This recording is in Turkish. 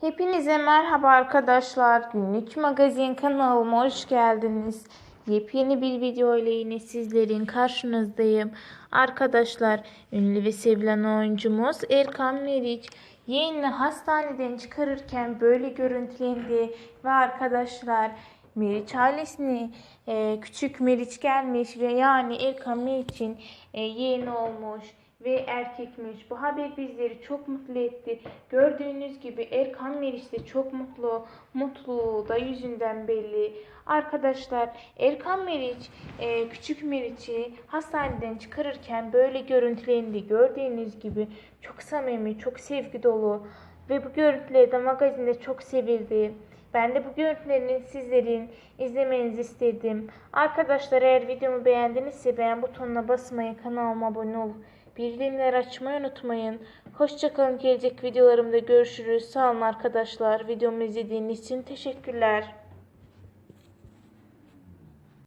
Hepinize merhaba arkadaşlar. Günlük magazin kanalıma hoş geldiniz. Yepyeni bir video ile yine sizlerin karşınızdayım. Arkadaşlar ünlü ve sevilen oyuncumuz Erkan Meriç yeğenini hastaneden çıkarırken böyle görüntülendi. Ve arkadaşlar Meriç ailesine e, küçük Meriç gelmiş ve yani Erkan Meriç'in e, yeğeni olmuş ve erkekmiş. Bu haber bizleri çok mutlu etti. Gördüğünüz gibi Erkan Meriç de çok mutlu. Mutluluğu da yüzünden belli. Arkadaşlar Erkan Meriç e, küçük Meriç'i hastaneden çıkarırken böyle görüntülendi. Gördüğünüz gibi çok samimi, çok sevgi dolu ve bu görüntüleri de magazinde çok sevildi. Ben de bu görüntülerini sizlerin izlemenizi istedim. Arkadaşlar eğer videomu beğendinizse beğen butonuna basmayı, kanalıma abone olup bildirimleri açmayı unutmayın. Hoşçakalın gelecek videolarımda görüşürüz. Sağ olun arkadaşlar. Videomu izlediğiniz için teşekkürler.